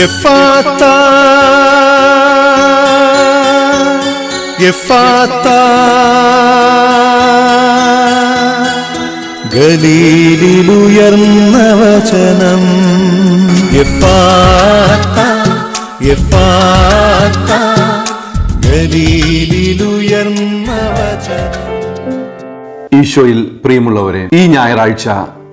എഫാത്ത എഫാത്ത ഗലീലിലുയർന്ന വചനം. എഫാത്ത എഫാത്ത ഗലീലിലുയർന്ന വചനം. ഈശോയിൽ പ്രിയമുള്ളവരെ ഈ ഞായറാഴ്ച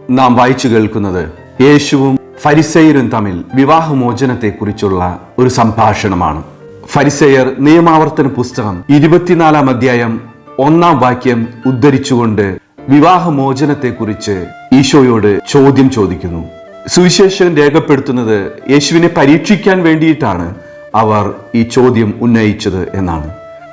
നാം വായിച്ചു കേൾക്കുന്നത് യേശുവും ഫരിസേയരും തമ്മിൽ വിവാഹമോചനത്തെക്കുറിച്ചുള്ള ഒരു സംഭാഷണമാണ്. ഫരിസയർ നിയമാവർത്തന പുസ്തകം ഇരുപത്തിനാലാം അധ്യായം ഒന്നാം വാക്യം ഉദ്ധരിച്ചുകൊണ്ട് വിവാഹമോചനത്തെക്കുറിച്ച് ഈശോയോട് ചോദ്യം ചോദിക്കുന്നു. സുവിശേഷൻ രേഖപ്പെടുത്തുന്നത് യേശുവിനെ പരീക്ഷിക്കാൻ വേണ്ടിയിട്ടാണ് അവർ ഈ ചോദ്യം ഉന്നയിച്ചത് എന്നാണ്.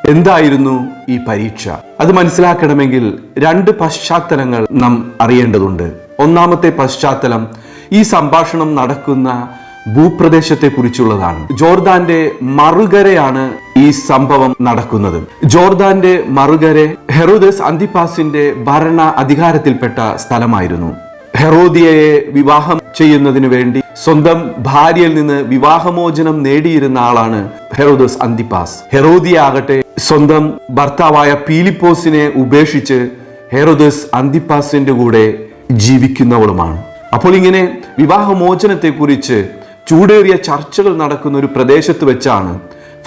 എന്തായിരുന്നു ഈ പരീക്ഷ? അത് മനസ്സിലാക്കണമെങ്കിൽ രണ്ട് പശ്ചാത്തലങ്ങൾ നാം അറിയേണ്ടതുണ്ട്. ഒന്നാമത്തെ പശ്ചാത്തലം ഈ സംഭാഷണം നടക്കുന്ന ഭൂപ്രദേശത്തെ കുറിച്ചുള്ളതാണ് ജോർദാന്റെ മറുകരയാണ് ഈ സംഭവം നടക്കുന്നത്. ജോർദാന്റെ മറുകര ഹെറോദസ് അന്തിപ്പാസിന്റെ ഭരണ അധികാരത്തിൽപ്പെട്ട സ്ഥലമായിരുന്നു. ഹെറോദിയയെ വിവാഹം ചെയ്യുന്നതിന് വേണ്ടി സ്വന്തം ഭാര്യയിൽ നിന്ന് വിവാഹമോചനം നേടിയിരുന്ന ആളാണ് ഹെറോദസ് അന്തിപ്പാസ്. ഹെറോദിയ ആകട്ടെ സ്വന്തം ഭർത്താവായ പീലിപ്പോസിനെ ഉപേക്ഷിച്ച് ഹെറോദസ് അന്തിപ്പാസിന്റെ കൂടെ ജീവിക്കുന്നവളുമാണ്. അപ്പോൾ ഇങ്ങനെ വിവാഹമോചനത്തെക്കുറിച്ച് ചൂടേറിയ ചർച്ചകൾ നടക്കുന്ന ഒരു പ്രദേശത്ത് വെച്ചാണ്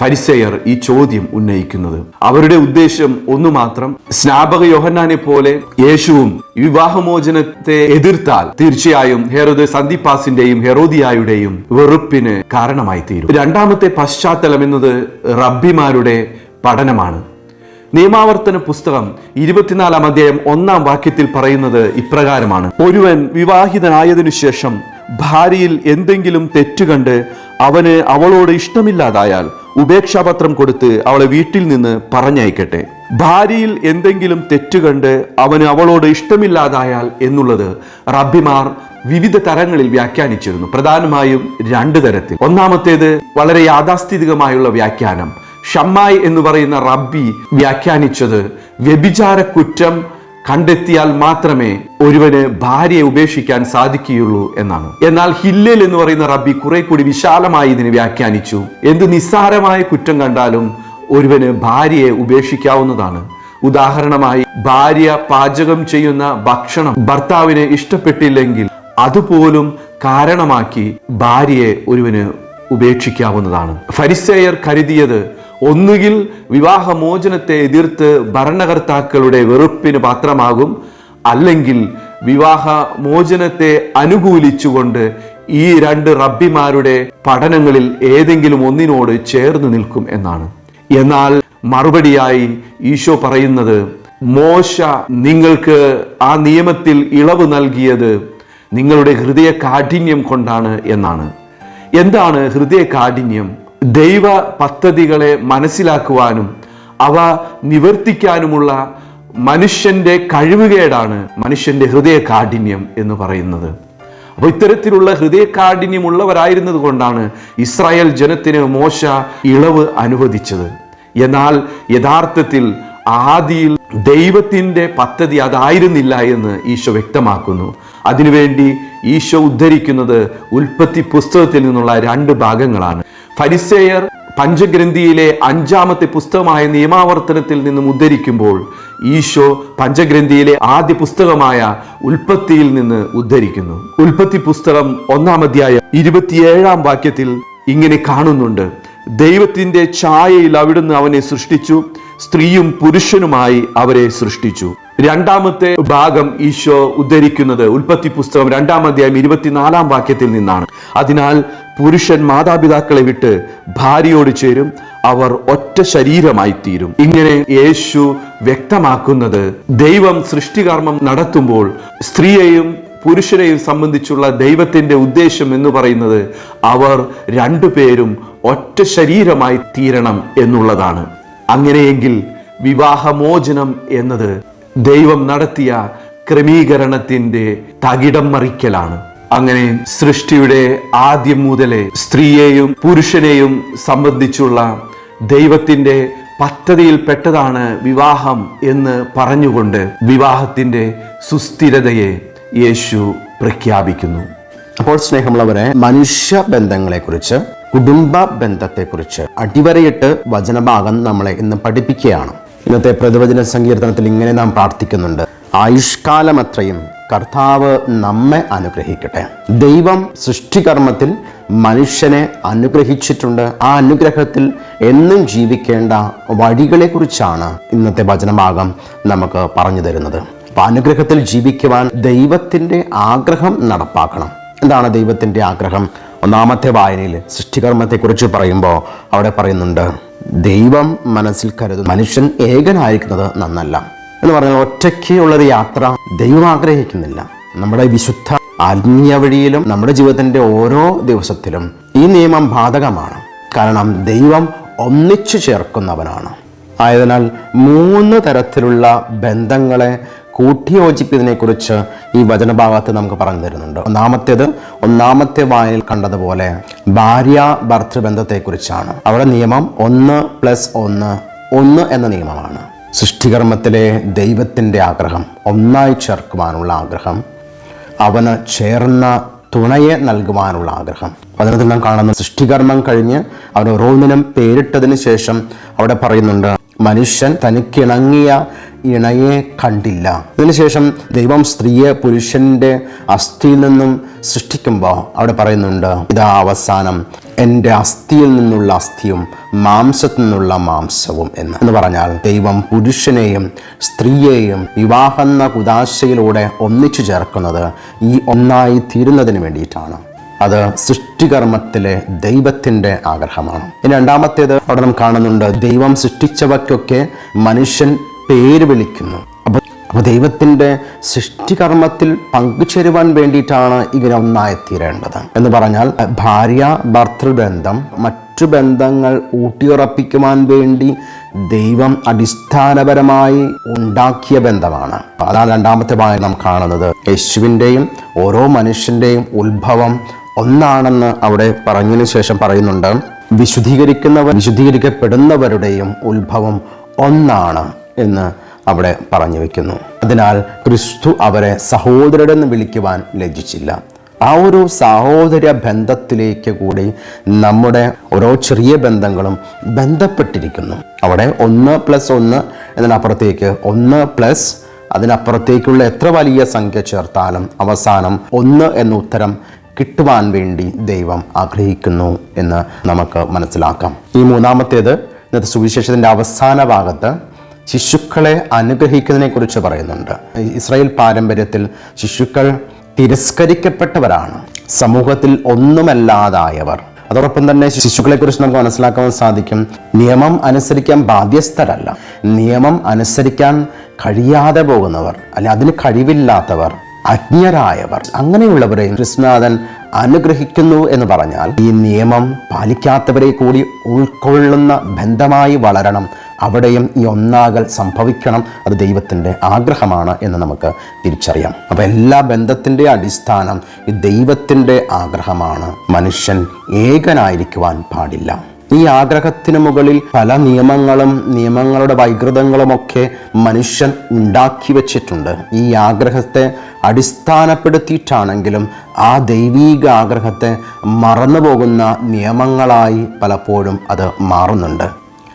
ഫരിസേയർ ഈ ചോദ്യം ഉന്നയിക്കുന്നത്. അവരുടെ ഉദ്ദേശം ഒന്നു മാത്രം സ്നാപക യോഹന്നാനെ പോലെ യേശുവും വിവാഹമോചനത്തെ എതിർത്താൽ തീർച്ചയായും ഹെറോദ് സന്ദിപ്പാസിന്റെയും ഹെറോദിയായുടെയും വെറുപ്പിന് കാരണമായി തീരും രണ്ടാമത്തെ പശ്ചാത്തലം എന്നത് റബ്ബിമാരുടെ പഠനമാണ്. നിയമാവർത്തന പുസ്തകം ഇരുപത്തിനാലാം അധ്യായം ഒന്നാം വാക്യത്തിൽ പറയുന്നത് ഇപ്രകാരമാണ്. ഒരുവൻ വിവാഹിതനായതിനു ശേഷം ഭാര്യയിൽ എന്തെങ്കിലും തെറ്റുകണ്ട് അവന് അവളോട് ഇഷ്ടമില്ലാതായാൽ ഉപേക്ഷാപത്രം കൊടുത്ത് അവളെ വീട്ടിൽ നിന്ന് പറഞ്ഞയക്കട്ടെ. ഭാര്യയിൽ എന്തെങ്കിലും തെറ്റുകണ്ട് അവന് അവളോട് ഇഷ്ടമില്ലാതായാൽ എന്നുള്ളത് റബ്ബിമാർ വിവിധ തരങ്ങളിൽ വ്യാഖ്യാനിച്ചിരുന്നു. പ്രധാനമായും രണ്ട് തരത്തിൽ. ഒന്നാമത്തേത് വളരെ യാഥാസ്ഥിതികമായുള്ള വ്യാഖ്യാനം. ഷമ്മായി എന്ന് പറയുന്ന റബ്ബി വ്യാഖ്യാനിച്ചത് വ്യഭിചാര കുറ്റം കണ്ടെത്തിയാൽ മാത്രമേ ഒരുവന് ഭാര്യയെ ഉപേക്ഷിക്കാൻ സാധിക്കുകയുള്ളൂ എന്നാണ്. എന്നാൽ ഹില്ലേൽ എന്ന് പറയുന്ന റബ്ബി കുറെ കൂടി വിശാലമായി ഇതിനെ വ്യാഖ്യാനിച്ചു. എന്ത് നിസ്സാരമായ കുറ്റം കണ്ടാലും ഒരുവന് ഭാര്യയെ ഉപേക്ഷിക്കാവുന്നതാണ്. ഉദാഹരണമായി ഭാര്യ പാചകം ചെയ്യുന്ന ഭക്ഷണം ഭർത്താവിന് ഇഷ്ടപ്പെട്ടില്ലെങ്കിൽ അതുപോലും കാരണമാക്കി ഭാര്യയെ ഒരുവന് ഉപേക്ഷിക്കാവുന്നതാണ്. ഫരിസേയർ കരുതിയത് ഒന്നുകിൽ വിവാഹമോചനത്തെ എതിർത്ത് ഭരണകർത്താക്കളുടെ വെറുപ്പിന് പാത്രമാകും അല്ലെങ്കിൽ വിവാഹ മോചനത്തെ അനുകൂലിച്ചുകൊണ്ട് ഈ രണ്ട് റബ്ബിമാരുടെ പഠനങ്ങളിൽ ഏതെങ്കിലും ഒന്നിനോട് ചേർന്ന് നിൽക്കും എന്നാണ്. എന്നാൽ മറുപടിയായി ഈശോ പറയുന്നത് മോശ നിങ്ങൾക്ക് ആ നിയമത്തിൽ ഇളവ് നൽകിയത് നിങ്ങളുടെ ഹൃദയ കാഠിന്യം കൊണ്ടാണ് എന്നാണ്. എന്താണ് ഹൃദയ കാഠിന്യം ദൈവ പദ്ധതികളെ മനസ്സിലാക്കുവാനും അവ നിവർത്തിക്കാനുമുള്ള മനുഷ്യന്റെ കഴിവുകേടാണ് മനുഷ്യന്റെ ഹൃദയ കാഠിന്യം എന്ന് പറയുന്നത്. അപ്പോൾ ഇത്തരത്തിലുള്ള ഹൃദയ കാഠിന്യമുള്ളവരായിരുന്നത് കൊണ്ടാണ് ഇസ്രായേൽ ജനത്തിന് മോശ ഇളവ് അനുവദിച്ചത്. എന്നാൽ യഥാർത്ഥത്തിൽ ആദിയിൽ ദൈവത്തിന്റെ പദ്ധതി അതായിരുന്നില്ല എന്ന് ഈശോ വ്യക്തമാക്കുന്നു. അതിനുവേണ്ടി ഈശോ ഉദ്ധരിക്കുന്നത് ഉൽപ്പത്തി പുസ്തകത്തിൽ നിന്നുള്ള രണ്ട് ഭാഗങ്ങളാണ്. ഫരിസേയർ പഞ്ചഗ്രന്ഥിയിലെ അഞ്ചാമത്തെ പുസ്തകമായ നിയമാവർത്തനത്തിൽ നിന്നും ഉദ്ധരിക്കുമ്പോൾ ഈശോ പഞ്ചഗ്രന്ഥിയിലെ ആദ്യ പുസ്തകമായ ഉൽപ്പത്തിയിൽ നിന്ന് ഉദ്ധരിക്കുന്നു. ഉൽപ്പത്തി പുസ്തകം ഒന്നാം ഇരുപത്തിയേഴാം വാക്യത്തിൽ ഇങ്ങനെ കാണുന്നുണ്ട്. ദൈവത്തിന്റെ ഛായയിൽ അവിടുന്ന് അവനെ സൃഷ്ടിച്ചു സ്ത്രീയും പുരുഷനുമായി അവരെ സൃഷ്ടിച്ചു. രണ്ടാമത്തെ ഭാഗം ഈശോ ഉദ്ധരിക്കുന്നത് ഉൽപ്പത്തി പുസ്തകം രണ്ടാം അധ്യായം ഇരുപത്തിനാലാം വാക്യത്തിൽ നിന്നാണ്. അതിനാൽ പുരുഷൻ മാതാപിതാക്കളെ വിട്ട് ഭാര്യയോട് ചേരും അവർ ഒറ്റ ശരീരമായി തീരും ഇങ്ങനെ യേശു വ്യക്തമാക്കുന്നത് ദൈവം സൃഷ്ടികർമ്മം നടത്തുമ്പോൾ സ്ത്രീയെയും പുരുഷനെയും സംബന്ധിച്ചുള്ള ദൈവത്തിന്റെ ഉദ്ദേശം എന്ന് പറയുന്നത് അവർ രണ്ടുപേരും ഒറ്റ ശരീരമായി തീരണം എന്നുള്ളതാണ്. അങ്ങനെയെങ്കിൽ വിവാഹമോചനം എന്നത് ദൈവം നടത്തിയ ക്രമീകരണത്തിന്റെ തകിടം മറിക്കലാണ്. അങ്ങനെ സൃഷ്ടിയുടെ ആദ്യം മുതലേ സ്ത്രീയെയും പുരുഷനെയും സംബന്ധിച്ചുള്ള ദൈവത്തിന്റെ പദ്ധതിയിൽപ്പെട്ടതാണ് വിവാഹം എന്ന് പറഞ്ഞുകൊണ്ട് വിവാഹത്തിന്റെ സുസ്ഥിരതയെ യേശു പ്രഖ്യാപിക്കുന്നു. അപ്പോൾ സ്നേഹമുള്ളവരെ മനുഷ്യ ബന്ധങ്ങളെക്കുറിച്ച് കുടുംബ ബന്ധത്തെക്കുറിച്ച് അടിവരയിട്ട് വചനഭാഗം നമ്മളെ ഇന്ന് പഠിപ്പിക്കുകയാണ്. ഇന്നത്തെ പ്രതിവചന സങ്കീർത്തനത്തിൽ ഇങ്ങനെ നാം പ്രാർത്ഥിക്കുന്നുണ്ട്. ആയുഷ്കാലമത്രയും കർത്താവ് നമ്മെ അനുഗ്രഹിക്കട്ടെ. ദൈവം സൃഷ്ടികർമ്മത്തിൽ മനുഷ്യനെ അനുഗ്രഹിച്ചിട്ടുണ്ട്. ആ അനുഗ്രഹത്തിൽ എന്നും ജീവിക്കേണ്ട വഴികളെക്കുറിച്ചാണ് ഇന്നത്തെ വചനഭാഗം നമുക്ക് പറഞ്ഞു തരുന്നത്. അപ്പൊ അനുഗ്രഹത്തിൽ ജീവിക്കുവാൻ ദൈവത്തിന്റെ ആഗ്രഹം നടപ്പാക്കണം. എന്താണ് ദൈവത്തിന്റെ ആഗ്രഹം? ഒന്നാമത്തെ വായനയിൽ സൃഷ്ടികർമ്മത്തെക്കുറിച്ച് പറയുമ്പോൾ അവിടെ പറയുന്നുണ്ട് ദൈവം മനസ്സിൽ കരുതും മനുഷ്യൻ ഏകനായിരിക്കുന്നത് നന്നല്ല. എന്ന് പറഞ്ഞാൽ ഒറ്റയ്ക്ക് ഉള്ളൊരു യാത്ര ദൈവം ആഗ്രഹിക്കുന്നില്ല. നമ്മുടെ വിശുദ്ധ ആത്മീയ വഴിയിലും നമ്മുടെ ജീവിതത്തിന്റെ ഓരോ ദിവസത്തിലും ഈ നിയമം ബാധകമാണ്. കാരണം ദൈവം ഒന്നിച്ചു ചേർക്കുന്നവനാണ്. ആയതിനാൽ മൂന്ന് തരത്തിലുള്ള ബന്ധങ്ങളെ കൂട്ടിയോജിപ്പിതിനെ കുറിച്ച് ഈ വചനഭാഗത്ത് നമുക്ക് പറഞ്ഞു തരുന്നുണ്ട്. ഒന്നാമത്തേത് ഒന്നാമത്തെ വായനയിൽ കണ്ടതുപോലെ ഭാര്യ ഭർത്തൃബന്ധത്തെക്കുറിച്ചാണ്. അവിടെ നിയമം ഒന്ന് പ്ലസ് ഒന്ന് ഒന്ന് എന്ന നിയമമാണ്. സൃഷ്ടികർമ്മത്തിലെ ദൈവത്തിന്റെ ആഗ്രഹം ഒന്നായി ചേർക്കുവാനുള്ള ആഗ്രഹം അവന് ചേർന്ന തുണയെ നൽകുവാനുള്ള ആഗ്രഹം. അതിനകത്ത് നാം കാണുന്ന സൃഷ്ടികർമ്മം കഴിഞ്ഞ് അവൻ ഓരോന്നിനും പേരിട്ടതിന് ശേഷം അവിടെ പറയുന്നുണ്ട് മനുഷ്യൻ തനിക്കിണങ്ങിയ ഇണയെ കണ്ടില്ല. അതിനുശേഷം ദൈവം സ്ത്രീയെ പുരുഷന്റെ അസ്ഥിയിൽ നിന്നും സൃഷ്ടിക്കുമ്പോൾ അവിടെ പറയുന്നുണ്ട് ഇതാ അവസാനം എന്റെ അസ്ഥിയിൽ നിന്നുള്ള അസ്ഥിയും മാംസത്തിൽ നിന്നുള്ള മാംസവും എന്ന്. എന്ന് പറഞ്ഞാൽ ദൈവം പുരുഷനെയും സ്ത്രീയെയും വിവാഹെന്ന കുതാശയിലൂടെ ഒന്നിച്ചു ചേർക്കുന്നത് ഈ ഒന്നായി തീരുന്നതിന് വേണ്ടിയിട്ടാണ്. അത് സൃഷ്ടികർമ്മത്തിലെ ദൈവത്തിന്റെ ആഗ്രഹമാണ്. ഇനി രണ്ടാമത്തേത് അവിടെ നാം കാണുന്നുണ്ട് ദൈവം സൃഷ്ടിച്ചവയ്ക്കൊക്കെ മനുഷ്യൻ പേര് വിളിക്കുന്നു. അപ്പോൾ അപ്പോൾ ദൈവത്തിന്റെ സൃഷ്ടികർമ്മത്തിൽ പങ്കുചേരുവാൻ വേണ്ടിയിട്ടാണ് ഇങ്ങനെ ഒന്നായി തീരേണ്ടത്. എന്ന് പറഞ്ഞാൽ ഭാര്യ ഭർത്തൃബന്ധം മറ്റു ബന്ധങ്ങൾ ഊട്ടിയുറപ്പിക്കുവാൻ വേണ്ടി ദൈവം അടിസ്ഥാനപരമായി ഉണ്ടാക്കിയ ബന്ധമാണ്. അതാണ് രണ്ടാമത്തെ ഭാഗം നാം കാണുന്നത്. യേശുവിന്റെയും ഓരോ മനുഷ്യന്റെയും ഉത്ഭവം ഒന്നാണെന്ന് അവിടെ പറഞ്ഞതിന് ശേഷം പറയുന്നുണ്ട്. വിശുദ്ധീകരിക്കുന്നവർ വിശുദ്ധീകരിക്കപ്പെടുന്നവരുടെയും ഉത്ഭവം ഒന്നാണ് എന്ന് അവിടെ പറഞ്ഞു വെക്കുന്നു. അതിനാൽ ക്രിസ്തു അവരെ സഹോദരരെന്ന് വിളിക്കുവാൻ ലജിച്ചില്ല ആ ഒരു സഹോദര ബന്ധത്തിലേക്ക് കൂടി നമ്മുടെ ഓരോ ചെറിയ ബന്ധങ്ങളും ബന്ധപ്പെട്ടിരിക്കുന്നു. അവിടെ ഒന്ന് പ്ലസ് ഒന്ന് എന്നതിനപ്പുറത്തേക്ക് ഒന്ന് പ്ലസ് അതിനപ്പുറത്തേക്കുള്ള എത്ര വലിയ സംഖ്യ ചേർത്താലും അവസാനം ഒന്ന് എന്ന ഉത്തരം കിട്ടുവാൻ വേണ്ടി ദൈവം ആഗ്രഹിക്കുന്നു എന്ന് നമുക്ക് മനസ്സിലാക്കാം. ഈ മൂന്നാമത്തേത് ഇന്നത്തെ സുവിശേഷത്തിന്റെ അവസാന ഭാഗത്ത് ശിശുക്കളെ അനുഗ്രഹിക്കുന്നതിനെ കുറിച്ച് പറയുന്നുണ്ട് ഇസ്രായേൽ പാരമ്പര്യത്തിൽ ശിശുക്കൾ തിരസ്കരിക്കപ്പെട്ടവരാണ്. സമൂഹത്തിൽ ഒന്നുമല്ലാതായവർ. അതോടൊപ്പം തന്നെ ശിശുക്കളെക്കുറിച്ച് നമുക്ക് മനസ്സിലാക്കാൻ സാധിക്കും നിയമം അനുസരിക്കാൻ ബാധ്യസ്ഥരല്ല. നിയമം അനുസരിക്കാൻ കഴിയാതെ പോകുന്നവർ അല്ലെ അതിന് കഴിവില്ലാത്തവർ അജ്ഞരായവർ. അങ്ങനെയുള്ളവരെ കൃഷ്ണനാഥൻ അനുഗ്രഹിക്കുന്നു എന്ന് പറഞ്ഞാൽ ഈ നിയമം പാലിക്കാത്തവരെ കൂടി ഉൾക്കൊള്ളുന്ന ബന്ധമായി വളരണം. അവിടെയും ഈ ഒന്നാകൽ സംഭവിക്കണം. അത് ദൈവത്തിന്റെ ആഗ്രഹമാണ് എന്ന് നമുക്ക് തിരിച്ചറിയാം. അപ്പോൾ എല്ലാ ബന്ധത്തിന്റെ അടിസ്ഥാനം ഈ ദൈവത്തിന്റെ ആഗ്രഹമാണ്. മനുഷ്യൻ ഏകനായിരിക്കുവാൻ പാടില്ല. ഈ ആഗ്രഹത്തിന് മുകളിൽ പല നിയമങ്ങളും നിയമങ്ങളുടെ വൈകൃതങ്ങളുമൊക്കെ മനുഷ്യൻ ഉണ്ടാക്കി വച്ചിട്ടുണ്ട്. ഈ ആഗ്രഹത്തെ അടിസ്ഥാനപ്പെടുത്തിയിട്ടാണെങ്കിലും ആ ദൈവീക ആഗ്രഹത്തെ മറന്നുപോകുന്ന നിയമങ്ങളായി പലപ്പോഴും അത് മാറുന്നുണ്ട്.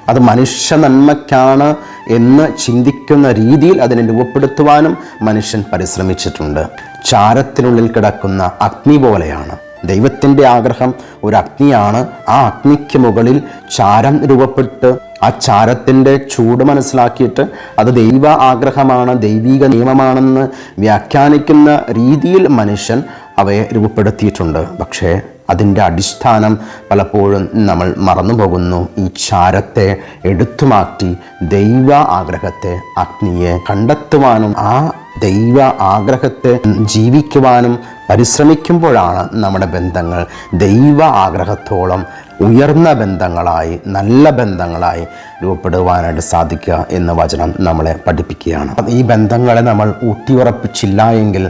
അത് മനുഷ്യ നന്മയ്ക്കാണ് എന്ന് ചിന്തിക്കുന്ന രീതിയിൽ അതിനെ രൂപപ്പെടുത്തുവാനും മനുഷ്യൻ പരിശ്രമിച്ചിട്ടുണ്ട്. ചാരത്തിനുള്ളിൽ കിടക്കുന്ന അഗ്നി പോലെയാണ്. ദൈവത്തിന്റെ ആഗ്രഹം ഒരു അഗ്നിയാണ്. ആ അഗ്നിക്ക് മുകളിൽ ചാരം രൂപപ്പെട്ട് ആ ചാരത്തിന്റെ ചൂട് മനസ്സിലാക്കിയിട്ട് അത് ദൈവ ആഗ്രഹമാണ് ദൈവിക നിയമമാണെന്ന് വ്യാഖ്യാനിക്കുന്ന രീതിയിൽ മനുഷ്യൻ അവയെ രൂപപ്പെടുത്തിയിട്ടുണ്ട്. പക്ഷേ അതിന്റെ അടിസ്ഥാനം പലപ്പോഴും നമ്മൾ മറന്നുപോകുന്നു. ഈ ചാരത്തെ എടുത്തു മാറ്റി ദൈവ ആഗ്രഹത്തെ അഗ്നിയെ കണ്ടെത്തുവാനും ആ ദൈവ ആഗ്രഹത്തെ ജീവിക്കുവാനും പരിശ്രമിക്കുമ്പോഴാണ് നമ്മുടെ ബന്ധങ്ങൾ ദൈവ ആഗ്രഹത്തോളം ഉയർന്ന ബന്ധങ്ങളായി നല്ല ബന്ധങ്ങളായി രൂപപ്പെടുവാനായിട്ട് സാധിക്കുക എന്ന വചനം നമ്മളെ പഠിപ്പിക്കുകയാണ്. ഈ ബന്ധങ്ങളെ നമ്മൾ ഊട്ടിയുറപ്പിച്ചില്ല എങ്കിൽ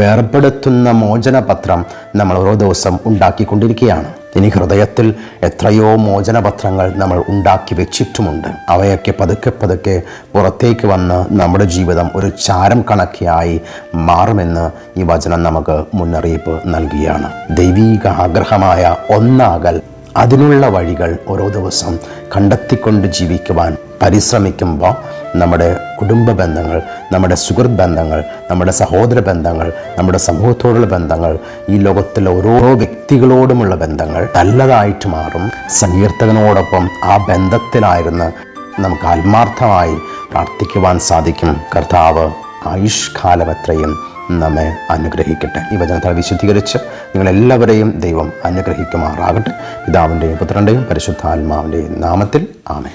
വേർപെടുത്തുന്ന മോചനപത്രം നമ്മൾ ഓരോ ദിവസം ഉണ്ടാക്കിക്കൊണ്ടിരിക്കുകയാണ്. ഇനി ഹൃദയത്തിൽ എത്രയോ മോചനപത്രങ്ങൾ നമ്മൾ ഉണ്ടാക്കി വെച്ചിട്ടുമുണ്ട്. അവയൊക്കെ പതുക്കെ പതുക്കെ പുറത്തേക്ക് വന്ന് നമ്മുടെ ജീവിതം ഒരു ചാരം കണക്കിയായി മാറുമെന്ന് ഈ വചനം നമുക്ക് മുന്നറിയിപ്പ് നൽകുകയാണ് ദൈവീക ആഗ്രഹമായ ഒന്നാകൽ അതിനുള്ള വഴികൾ ഓരോ ദിവസം കണ്ടെത്തിക്കൊണ്ട് ജീവിക്കുവാൻ പരിശ്രമിക്കുമ്പോൾ നമ്മുടെ കുടുംബ ബന്ധങ്ങൾ നമ്മുടെ സുഹൃത്ത് ബന്ധങ്ങൾ നമ്മുടെ സഹോദര ബന്ധങ്ങൾ നമ്മുടെ സമൂഹത്തോടുള്ള ബന്ധങ്ങൾ ഈ ലോകത്തിലെ ഓരോ വ്യക്തികളോടുമുള്ള ബന്ധങ്ങൾ നല്ലതായിട്ട് മാറും. സങ്കീർത്തകനോടൊപ്പം ആ ബന്ധത്തിലായിരുന്ന് നമുക്ക് ആത്മാർത്ഥമായി പ്രാർത്ഥിക്കുവാൻ സാധിക്കും. കർത്താവ് ആയുഷ്കാലം അത്രയും നമ്മെ അനുഗ്രഹിക്കട്ടെ. ഈ വചനത്തെ വിശുദ്ധീകരിച്ച് നിങ്ങളെല്ലാവരെയും ദൈവം അനുഗ്രഹിക്കുമാറാകട്ടെ. പിതാവിന്റെയും പുത്രന്റെയും പരിശുദ്ധാത്മാവിന്റെയും നാമത്തിൽ ആമേ